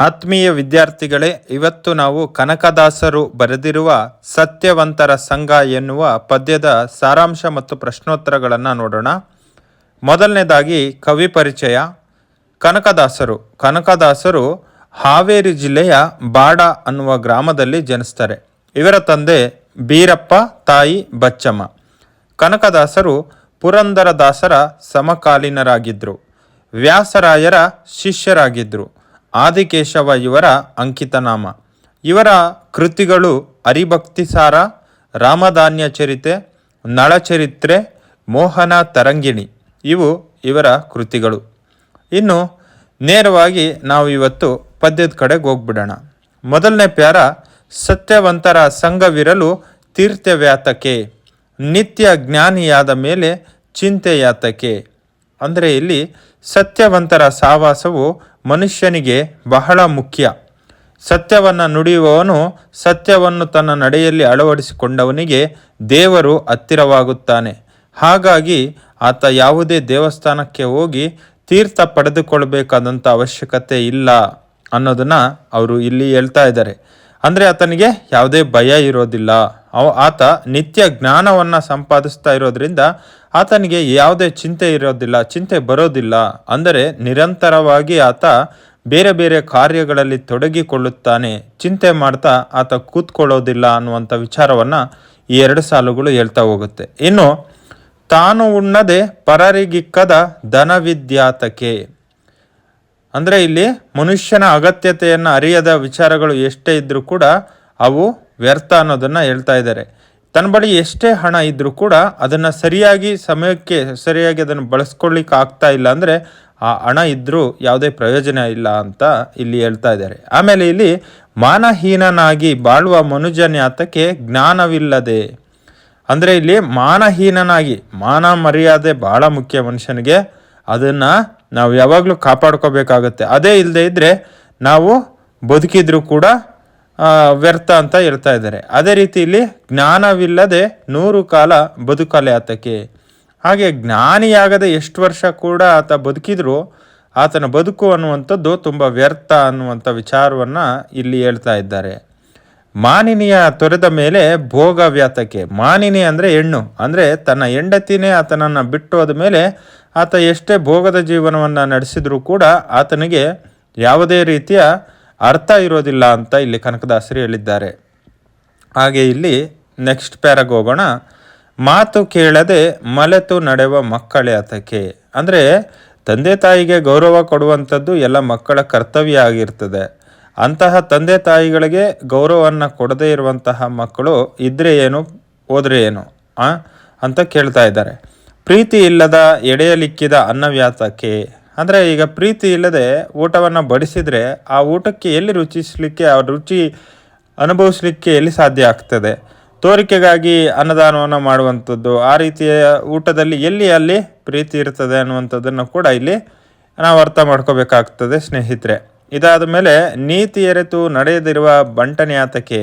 ಆತ್ಮೀಯ ವಿದ್ಯಾರ್ಥಿಗಳೇ, ಇವತ್ತು ನಾವು ಕನಕದಾಸರು ಬರೆದಿರುವ ಸತ್ಯವಂತರ ಸಂಘ ಎನ್ನುವ ಪದ್ಯದ ಸಾರಾಂಶ ಮತ್ತು ಪ್ರಶ್ನೋತ್ತರಗಳನ್ನು ನೋಡೋಣ. ಮೊದಲನೇದಾಗಿ ಕವಿ ಪರಿಚಯ. ಕನಕದಾಸರು. ಕನಕದಾಸರು ಹಾವೇರಿ ಜಿಲ್ಲೆಯ ಬಾಡ ಅನ್ನುವ ಗ್ರಾಮದಲ್ಲಿ ಜನಿಸ್ತಾರೆ. ಇವರ ತಂದೆ ಬೀರಪ್ಪ, ತಾಯಿ ಬಚ್ಚಮ್ಮ. ಕನಕದಾಸರು ಪುರಂದರದಾಸರ ಸಮಕಾಲೀನರಾಗಿದ್ದರು ವ್ಯಾಸರಾಯರ ಶಿಷ್ಯರಾಗಿದ್ದರು ಆದಿಕೇಶವ ಇವರ ಅಂಕಿತನಾಮ. ಇವರ ಕೃತಿಗಳು ಹರಿಭಕ್ತಿಸಾರ ರಾಮಧಾನ್ಯ ಚರಿತೆ ನಳಚರಿತ್ರೆ, ಮೋಹನ ತರಂಗಿಣಿ. ಇವು ಇವರ ಕೃತಿಗಳು. ಇನ್ನು ನೇರವಾಗಿ ನಾವು ಇವತ್ತು ಪದ್ಯದ ಕಡೆಗೆ ಹೋಗ್ಬಿಡೋಣ. ಮೊದಲನೇ ಪ್ಯಾರ, ಸತ್ಯವಂತರ ಸಂಘವಿರಲು ತೀರ್ಥವ್ಯಾತಕೆ, ನಿತ್ಯ ಜ್ಞಾನಿಯಾದ ಮೇಲೆ ಚಿಂತೆಯಾತಕೆ. ಅಂದರೆ ಇಲ್ಲಿ ಸತ್ಯವಂತರ ಸಾವಾಸವು ಮನುಷ್ಯನಿಗೆ ಬಹಳ ಮುಖ್ಯ. ಸತ್ಯವನ್ನು ನುಡಿಯುವವನು ಸತ್ಯವನ್ನು ತನ್ನ ನಡೆಯಲ್ಲಿ ಅಳವಡಿಸಿಕೊಂಡವನಿಗೆ ದೇವರು ಹತ್ತಿರವಾಗುತ್ತಾನೆ. ಹಾಗಾಗಿ ಆತ ಯಾವುದೇ ದೇವಸ್ಥಾನಕ್ಕೆ ಹೋಗಿ ತೀರ್ಥ ಪಡೆದುಕೊಳ್ಬೇಕಾದಂಥ ಅವಶ್ಯಕತೆ ಇಲ್ಲ ಅನ್ನೋದನ್ನು ಅವರು ಇಲ್ಲಿ ಹೇಳ್ತಾ ಇದ್ದಾರೆ. ಅಂದರೆ ಆತನಿಗೆ ಯಾವುದೇ ಭಯ ಇರೋದಿಲ್ಲ. ಅವ ಆತ ನಿತ್ಯ ಜ್ಞಾನವನ್ನು ಸಂಪಾದಿಸ್ತಾ ಇರೋದ್ರಿಂದ ಆತನಿಗೆ ಯಾವುದೇ ಚಿಂತೆ ಇರೋದಿಲ್ಲ, ಚಿಂತೆ ಬರೋದಿಲ್ಲ. ಅಂದರೆ ನಿರಂತರವಾಗಿ ಆತ ಬೇರೆ ಬೇರೆ ಕಾರ್ಯಗಳಲ್ಲಿ ತೊಡಗಿಕೊಳ್ಳುತ್ತಾನೆ. ಚಿಂತೆ ಮಾಡ್ತಾ ಆತ ಕೂತ್ಕೊಳ್ಳೋದಿಲ್ಲ ಅನ್ನುವಂಥ ವಿಚಾರವನ್ನು ಈ ಎರಡು ಸಾಲುಗಳು ಹೇಳ್ತಾ ಹೋಗುತ್ತೆ. ಇನ್ನು, ತಾನು ಉಣ್ಣದೆ ಪರರಿಗಿಕ್ಕದ ಧನವಿದ್ಯಾತಕೆ. ಅಂದರೆ ಇಲ್ಲಿ ಮನುಷ್ಯನ ಅಗತ್ಯತೆಯನ್ನು ಅರಿಯದ ವಿಚಾರಗಳು ಎಷ್ಟೇ ಇದ್ದರೂ ಕೂಡ ಅವು ವ್ಯರ್ಥ ಅನ್ನೋದನ್ನು ಹೇಳ್ತಾ ಇದ್ದಾರೆ. ತನ್ನ ಬಳಿ ಎಷ್ಟೇ ಹಣ ಇದ್ದರೂ ಕೂಡ ಅದನ್ನು ಸರಿಯಾಗಿ ಸಮಯಕ್ಕೆ, ಸರಿಯಾಗಿ ಅದನ್ನು ಬಳಸ್ಕೊಳ್ಳಿಕ್ಕೆ ಆಗ್ತಾ ಇಲ್ಲ ಅಂದರೆ ಆ ಹಣ ಇದ್ದರೂ ಯಾವುದೇ ಪ್ರಯೋಜನ ಇಲ್ಲ ಅಂತ ಇಲ್ಲಿ ಹೇಳ್ತಾ ಇದ್ದಾರೆ. ಆಮೇಲೆ ಇಲ್ಲಿ ಮಾನಹೀನನಾಗಿ ಬಾಳುವ ಮನುಜನ್ಯಾತಕ್ಕೆ ಜ್ಞಾನವಿಲ್ಲದೆ, ಅಂದರೆ ಇಲ್ಲಿ ಮಾನಹೀನನಾಗಿ, ಮಾನ ಮರ್ಯಾದೆ ಭಾಳ ಮುಖ್ಯ ಮನುಷ್ಯನಿಗೆ, ಅದನ್ನು ನಾವು ಯಾವಾಗಲೂ ಕಾಪಾಡ್ಕೋಬೇಕಾಗತ್ತೆ. ಅದೇ ಇಲ್ಲದೆ ಇದ್ದರೆ ನಾವು ಬದುಕಿದ್ರೂ ಕೂಡ ವ್ಯರ್ಥ ಅಂತ ಹೇಳ್ತಾ ಇದ್ದಾರೆ. ಅದೇ ರೀತಿ ಇಲ್ಲಿ ಜ್ಞಾನವಿಲ್ಲದೆ ನೂರು ಕಾಲ ಬದುಕಲೆ ಆತಕ್ಕೆ. ಹಾಗೆ ಜ್ಞಾನಿಯಾಗದೆ ಎಷ್ಟು ವರ್ಷ ಕೂಡ ಆತ ಬದುಕಿದ್ರು ಆತನ ಬದುಕು ಅನ್ನುವಂಥದ್ದು ತುಂಬ ವ್ಯರ್ಥ ಅನ್ನುವಂಥ ವಿಚಾರವನ್ನು ಇಲ್ಲಿ ಹೇಳ್ತಾ ಇದ್ದಾರೆ. ಮಾನಿನಿಯ ತೊರೆದ ಮೇಲೆ ಭೋಗ ವ್ಯಾತಕ್ಕೆ. ಮಾನಿನಿ ಅಂದರೆ ಹೆಣ್ಣು. ಅಂದರೆ ತನ್ನ ಹೆಂಡತಿನೇ ಆತನನ್ನು ಬಿಟ್ಟು ಹೋದ ಮೇಲೆ ಆತ ಎಷ್ಟೇ ಭೋಗದ ಜೀವನವನ್ನು ನಡೆಸಿದರೂ ಕೂಡ ಆತನಿಗೆ ಯಾವುದೇ ರೀತಿಯ ಅರ್ಥ ಇರೋದಿಲ್ಲ ಅಂತ ಇಲ್ಲಿ ಕನಕದಾಸರು ಹೇಳಿದ್ದಾರೆ. ಹಾಗೆ ಇಲ್ಲಿ ನೆಕ್ಸ್ಟ್ ಪ್ಯಾರಾಗ್ ಹೋಗೋಣ. ಮಾತು ಕೇಳದೆ ಮಲೆತು ನಡೆವ ಮಕ್ಕಳೇ ಆತಕ್ಕೆ ಅಂದರೆ ತಂದೆ ತಾಯಿಗೆ ಗೌರವ ಕೊಡುವಂಥದ್ದು ಎಲ್ಲ ಮಕ್ಕಳ ಕರ್ತವ್ಯ ಆಗಿರ್ತದೆ. ಅಂತಹ ತಂದೆ ತಾಯಿಗಳಿಗೆ ಗೌರವವನ್ನು ಕೊಡದೇ ಇರುವಂತಹ ಮಕ್ಕಳು ಇದ್ರೆ ಏನು, ಹೋದರೆ ಏನು? ಅಂತ ಕೇಳ್ತಾ ಇದ್ದಾರೆ. ಪ್ರೀತಿ ಇಲ್ಲದ ಎಡೆಯಲಿಕ್ಕಿದ ಅನ್ನವ್ಯಾತಕ್ಕೆ ಅಂದರೆ ಈಗ ಪ್ರೀತಿ ಇಲ್ಲದೆ ಊಟವನ್ನು ಬಡಿಸಿದರೆ ಆ ಊಟಕ್ಕೆ ಎಲ್ಲಿ ರುಚಿಸಲಿಕ್ಕೆ, ಆ ರುಚಿ ಅನುಭವಿಸಲಿಕ್ಕೆ ಎಲ್ಲಿ ಸಾಧ್ಯ ಆಗ್ತದೆ? ತೋರಿಕೆಗಾಗಿ ಅನ್ನದಾನವನ್ನು ಮಾಡುವಂಥದ್ದು, ಆ ರೀತಿಯ ಊಟದಲ್ಲಿ ಎಲ್ಲಿ ಅಲ್ಲಿ ಪ್ರೀತಿ ಇರ್ತದೆ ಅನ್ನುವಂಥದ್ದನ್ನು ಕೂಡ ಇಲ್ಲಿ ನಾವು ಅರ್ಥ ಮಾಡ್ಕೋಬೇಕಾಗ್ತದೆ ಸ್ನೇಹಿತರೆ. ಇದಾದ ಮೇಲೆ ನೀತಿ ಎರೆತು ನಡೆಯದಿರುವ ಬಂಟನ್ಯಾತಕ್ಕೆ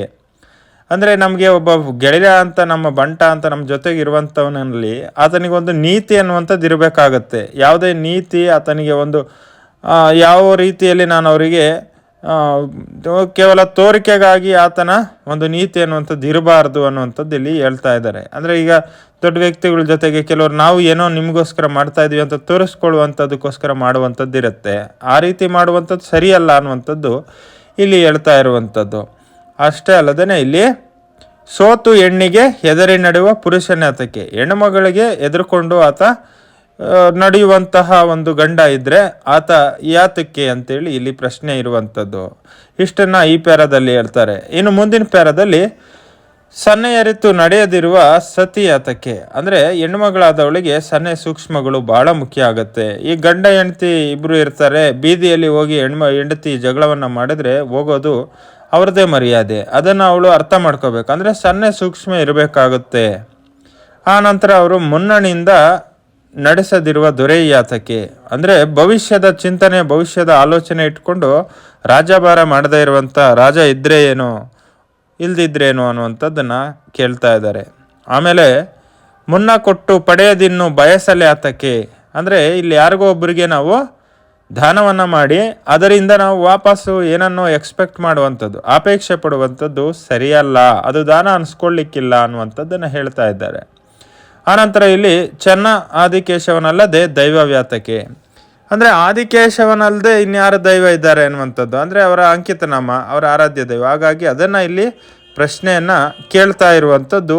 ಅಂದರೆ ನಮಗೆ ಒಬ್ಬ ಗೆಳೆಯ ಅಂತ ನಮ್ಮ ಬಂಟ ಅಂತ ನಮ್ಮ ಜೊತೆಗೆ ಇರುವಂಥವನಲ್ಲಿ ಆತನಿಗೊಂದು ನೀತಿ ಅನ್ನುವಂಥದ್ದು ಇರಬೇಕಾಗತ್ತೆ. ಯಾವುದೇ ನೀತಿ ಆತನಿಗೆ ಒಂದು ಯಾವ ರೀತಿಯಲ್ಲಿ ನಾನು ಅವರಿಗೆ ಕೇವಲ ತೋರಿಕೆಗಾಗಿ ಆತನ ಒಂದು ನೀತಿ ಅನ್ನುವಂಥದ್ದು ಇರಬಾರ್ದು ಅನ್ನುವಂಥದ್ದು ಇಲ್ಲಿ ಹೇಳ್ತಾ ಇದ್ದಾರೆ. ಅಂದರೆ ಈಗ ದೊಡ್ಡ ವ್ಯಕ್ತಿಗಳ ಜೊತೆಗೆ ಕೆಲವರು ನಾವು ಏನೋ ನಿಮಗೋಸ್ಕರ ಮಾಡ್ತಾ ಇದೀವಿ ಅಂತ ತೋರಿಸ್ಕೊಳ್ಳುವಂಥದ್ದಕ್ಕೋಸ್ಕರ ಮಾಡುವಂಥದ್ದು ಇರುತ್ತೆ ಆ ರೀತಿ ಮಾಡುವಂಥದ್ದು ಸರಿಯಲ್ಲ ಅನ್ನುವಂಥದ್ದು ಇಲ್ಲಿ ಹೇಳ್ತಾ ಇರುವಂಥದ್ದು. ಅಷ್ಟೇ ಅಲ್ಲದೇ ಇಲ್ಲಿ ಸೋತು ಹೆಣ್ಣಿಗೆ ಹೆದರಿ ನಡೆಯುವ ಪುರುಷನಾತಕ್ಕೆ ಹೆಣ್ಣುಮಗಳಿಗೆ ಎದುರುಕೊಂಡು ಆತ ನಡೆಯುವಂತಹ ಒಂದು ಗಂಡ ಇದ್ದರೆ ಆತ ಯಾತಕ್ಕೆ ಅಂತೇಳಿ ಇಲ್ಲಿ ಪ್ರಶ್ನೆ ಇರುವಂಥದ್ದು. ಇಷ್ಟನ್ನ ಈ ಪ್ಯಾರದಲ್ಲಿ ಹೇಳ್ತಾರೆ. ಇನ್ನು ಮುಂದಿನ ಪ್ಯಾರದಲ್ಲಿ ಸನ್ನೆ ಅರಿತು ನಡೆಯದಿರುವ ಸತಿ ಆತಕ್ಕೆ. ಅಂದರೆ ಹೆಣ್ಮಗಳಾದವಳಿಗೆ ಸನ್ನೆ ಸೂಕ್ಷ್ಮಗಳು ಬಹಳ ಮುಖ್ಯ ಆಗುತ್ತೆ. ಈ ಗಂಡ ಹೆಂಡತಿ ಇಬ್ಬರು ಇರ್ತಾರೆ, ಬೀದಿಯಲ್ಲಿ ಹೋಗಿ ಹೆಣ್ಮ ಹೆಂಡತಿ ಜಗಳವನ್ನು ಮಾಡಿದ್ರೆ ಹೋಗೋದು ಅವ್ರದ್ದೇ ಮರ್ಯಾದೆ. ಅದನ್ನು ಅವಳು ಅರ್ಥ ಮಾಡ್ಕೋಬೇಕು. ಅಂದರೆ ಸನ್ನೆ ಸೂಕ್ಷ್ಮ ಇರಬೇಕಾಗುತ್ತೆ. ಆ ನಂತರ ಅವರು ಮುನ್ನಣಿಯಿಂದ ನಡೆಸದಿರುವ ದೊರೆಯಾತಕ್ಕೆ ಅಂದರೆ ಭವಿಷ್ಯದ ಚಿಂತನೆ, ಭವಿಷ್ಯದ ಆಲೋಚನೆ ಇಟ್ಕೊಂಡು ರಾಜಭಾರ ಮಾಡದೇ ಇರುವಂಥ ರಾಜ ಇದ್ರೆ ಏನು ಇಲ್ದಿದ್ರೇನು ಅನ್ನುವಂಥದ್ದನ್ನು ಕೇಳ್ತಾ ಇದ್ದಾರೆ. ಆಮೇಲೆ ಮುನ್ನ ಕೊಟ್ಟು ಪಡೆಯದಿನ್ನು ಬಯಸಲೆ ಆತಕ್ಕೆ. ಅಂದರೆ ಇಲ್ಲಿ ಯಾರಿಗೋ ಒಬ್ಬರಿಗೆ ನಾವು ದಾನವನ್ನು ಮಾಡಿ ಅದರಿಂದ ನಾವು ವಾಪಸ್ಸು ಏನನ್ನೋ ಎಕ್ಸ್ಪೆಕ್ಟ್ ಮಾಡುವಂಥದ್ದು, ಅಪೇಕ್ಷೆ ಪಡುವಂಥದ್ದು ಸರಿಯಲ್ಲ, ಅದು ದಾನ ಅನಿಸ್ಕೊಳ್ಳಿಕ್ಕಿಲ್ಲ ಅನ್ನುವಂಥದ್ದನ್ನು ಹೇಳ್ತಾ ಇದ್ದಾರೆ. ಆನಂತರ ಇಲ್ಲಿ ಚೆನ್ನ ಆದಿಕೇಶವನಲ್ಲದೆ ದೈವ ವ್ಯಾತಕೆ ಅಂದರೆ ಆದಿಕೇಶವನಲ್ಲದೆ ಇನ್ಯಾರು ದೈವ ಇದ್ದಾರೆ ಅನ್ನುವಂಥದ್ದು, ಅಂದರೆ ಅವರ ಅಂಕಿತನಾಮ, ಅವರ ಆರಾಧ್ಯ ದೈವ. ಹಾಗಾಗಿ ಅದನ್ನು ಇಲ್ಲಿ ಪ್ರಶ್ನೆಯನ್ನು ಕೇಳ್ತಾ ಇರುವಂಥದ್ದು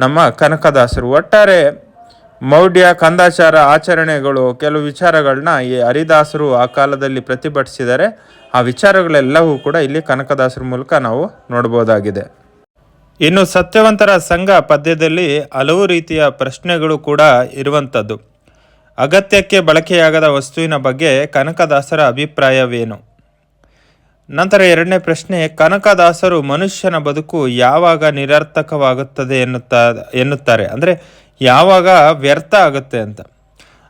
ನಮ್ಮ ಕನಕದಾಸರು. ಒಟ್ಟಾರೆ ಮೌಢ್ಯ ಕಂದಾಚಾರ ಆಚರಣೆಗಳು ಕೆಲವು ವಿಚಾರಗಳನ್ನ ಈ ಹರಿದಾಸರು ಆ ಕಾಲದಲ್ಲಿ ಪ್ರತಿಭಟಿಸಿದರೆ ಆ ವಿಚಾರಗಳೆಲ್ಲವೂ ಕೂಡ ಇಲ್ಲಿ ಕನಕದಾಸರ ಮೂಲಕ ನಾವು ನೋಡ್ಬೋದಾಗಿದೆ. ಇನ್ನು ಸತ್ಯವಂತರ ಸಂಘ ಪದ್ಯದಲ್ಲಿ ಹಲವು ರೀತಿಯ ಪ್ರಶ್ನೆಗಳು ಕೂಡ ಇರುವಂಥದ್ದು. ಅಗತ್ಯಕ್ಕೆ ಬಳಕೆಯಾಗದ ವಸ್ತುವಿನ ಬಗ್ಗೆ ಕನಕದಾಸರ ಅಭಿಪ್ರಾಯವೇನು? ನಂತರ ಎರಡನೇ ಪ್ರಶ್ನೆ, ಕನಕದಾಸರು ಮನುಷ್ಯನ ಬದುಕು ಯಾವಾಗ ನಿರರ್ಥಕವಾಗುತ್ತದೆ ಎನ್ನುತ್ತಾ, ಎನ್ನುತ್ತಾರೆ? ಅಂದರೆ ಯಾವಾಗ ವ್ಯರ್ಥ ಆಗುತ್ತೆ ಅಂತ.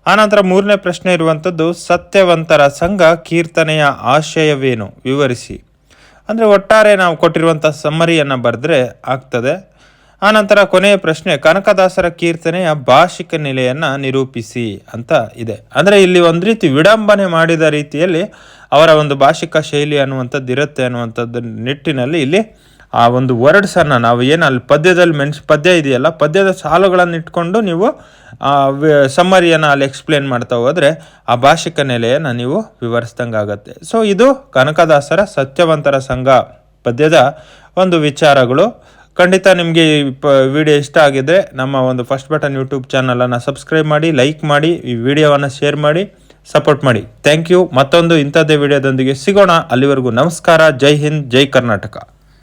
ಆನಂತರ ಮೂರನೇ ಪ್ರಶ್ನೆ ಇರುವಂಥದ್ದು, ಸತ್ಯವಂತರ ಸಂಘ ಕೀರ್ತನೆಯ ಆಶಯವೇನು? ವಿವರಿಸಿ. ಅಂದರೆ ಒಟ್ಟಾರೆ ನಾವು ಕೊಟ್ಟಿರುವಂಥ ಸಮ್ಮರಿಯನ್ನು ಬರೆದ್ರೆ ಆಗ್ತದೆ. ಆನಂತರ ಕೊನೆಯ ಪ್ರಶ್ನೆ, ಕನಕದಾಸರ ಕೀರ್ತನೆಯ ಭಾಷಿಕ ನೆಲೆಯನ್ನು ನಿರೂಪಿಸಿ ಅಂತ ಇದೆ. ಅಂದರೆ ಇಲ್ಲಿ ಒಂದು ರೀತಿ ವಿಡಂಬನೆ ಮಾಡಿದ ರೀತಿಯಲ್ಲಿ ಅವರ ಒಂದು ಭಾಷಿಕ ಶೈಲಿ ಅನ್ನುವಂಥದ್ದು ಇರುತ್ತೆ ಅನ್ನುವಂಥದ್ದು ನಿಟ್ಟಿನಲ್ಲಿ ಇಲ್ಲಿ ಆ ಒಂದು ವರ್ಡ್ಸನ್ನು ನಾವು ಏನು ಅಲ್ಲಿ ಪದ್ಯದಲ್ಲಿ ಮೆನ್ಸ್ ಪದ್ಯ ಇದೆಯಲ್ಲ, ಪದ್ಯದ ಸಾಲುಗಳನ್ನು ಇಟ್ಕೊಂಡು ನೀವು ಸಮ್ಮರಿಯನ್ನು ಅಲ್ಲಿ ಎಕ್ಸ್ಪ್ಲೇನ್ ಮಾಡ್ತಾ ಹೋದರೆ ಆ ಭಾಷಿಕ ನೆಲೆಯನ್ನು ನೀವು ವಿವರಿಸ್ದಂಗೆ ಆಗುತ್ತೆ. ಸೊ ಇದು ಕನಕದಾಸರ ಸತ್ಯವಂತರ ಸಂಘ ಪದ್ಯದ ಒಂದು ವಿಚಾರಗಳು. ಖಂಡಿತ ನಿಮಗೆ ಈ ಪ ವಿಡಿಯೋ ಇಷ್ಟ ಆಗಿದ್ದರೆ ನಮ್ಮ ಒಂದು ಫಸ್ಟ್ ಬಟನ್ ಯೂಟ್ಯೂಬ್ ಚಾನಲನ್ನು ಸಬ್ಸ್ಕ್ರೈಬ್ ಮಾಡಿ ಲೈಕ್ ಮಾಡಿ, ಈ ವಿಡಿಯೋವನ್ನು ಶೇರ್ ಮಾಡಿ ಸಪೋರ್ಟ್ ಮಾಡಿ. ಥ್ಯಾಂಕ್ ಯು ಮತ್ತೊಂದು ಇಂಥದ್ದೇ ವಿಡಿಯೋದೊಂದಿಗೆ ಸಿಗೋಣ. ಅಲ್ಲಿವರೆಗೂ ನಮಸ್ಕಾರ. ಜೈ ಹಿಂದ್, ಜೈ ಕರ್ನಾಟಕ.